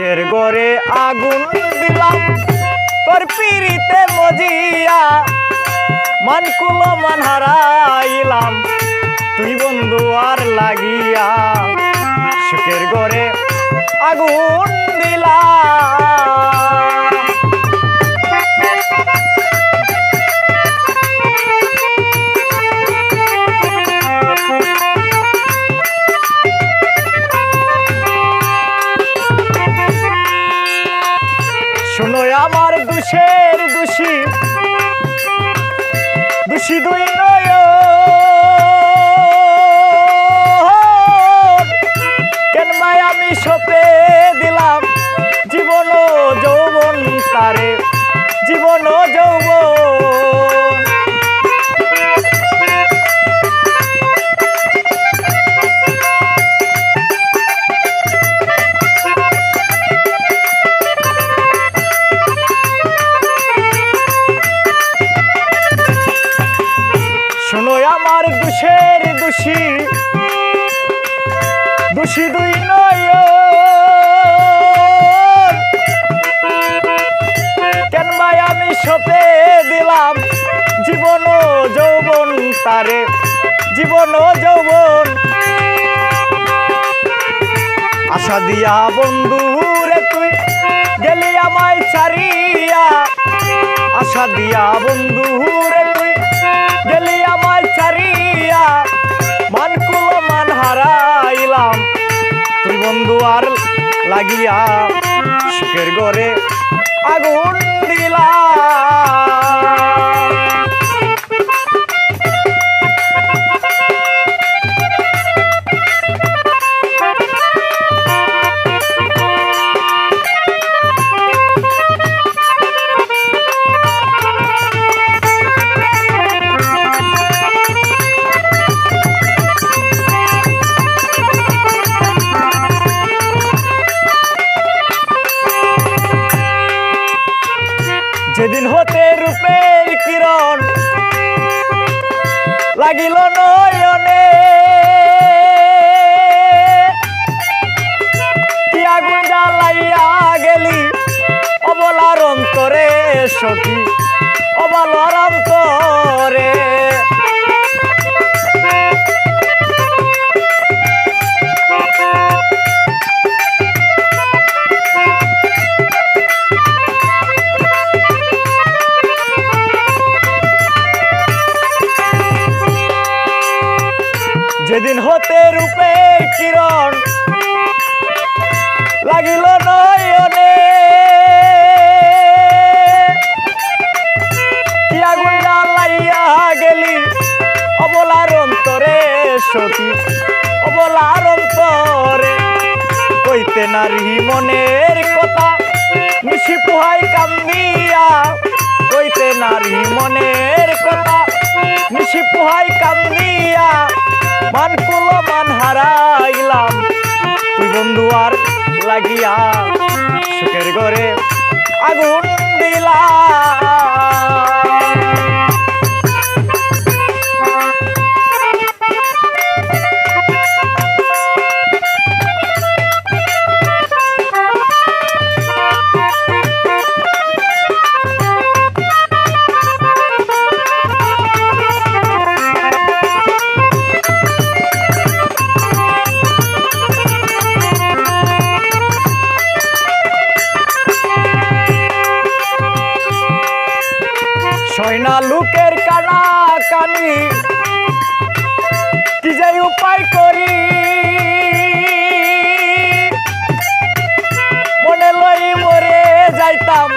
সুখের গড়ে আগুন দিলাম। তোর পিড়িতে মজিয়া মানকুল মান হারাইলাম তুই বন্ধু আর লাগিয়া সুখের গড়ে আগুন দিলাম। আমার দুষের দোষী। দোষী দুই নয় দোষী দোষী দুই নয় কেন আমি সপে দিলাম জীবন যৌবন তারে? জীবন যৌবন। আশা দিয়া বন্ধু রে তুই গেলি আমায় ছাড়িয়া। আশা দিয়া বন্ধু রে আর লাগিয়া সুখের ঘরে আগুন দিলাম। যেদিন হতে রূপের কিরণ লাগিল নয়নে। গেলি? অবলার অন্তরে সখী অবলার যেদিন হতে রূপে কিরণ লাগিল নয়নে। আগুন জ্বালাইয়া গেলি? অবলার অন্তরে সতী, অবলার অন্তরে। কইতে নারী মনের কথা, নিশি পোহাই কান্দিয়া। কইতে নারী মনের কথা আর লাগিয়া সুখের ঘরে আগুন সয়না লোকের কানা কানি। কি যাই উপায় করি? মনে লই মরে যাইতাম,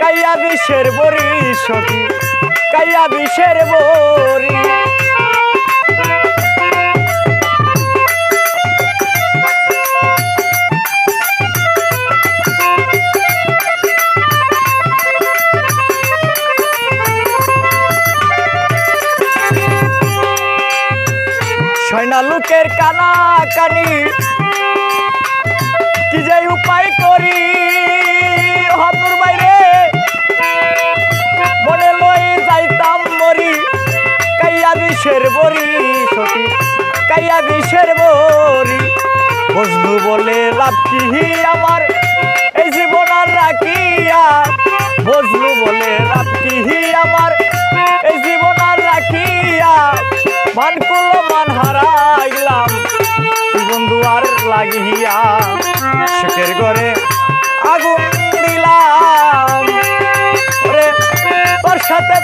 কাইয়া বিষের বরি সখী, কাইয়া বিষের সয়না লোকের কানা কানি। কি যে উপায় করি? হতুর বাইরে। মনে লই যাইতাম মরি। কাইয়া বিষের বরি সতী, কাইয়া বিষের বরি। বসবু বলে লাভ কি আমার, এই জীবন আর রাখিয়া বসলু বলে কি আমার, এই জীবন আর রাখিয়া মান করল মান হারাইলাম। বন্ধু আর লাগিয়া সুখের ঘরে আগুন দিলাম। ওরে তোর সাথে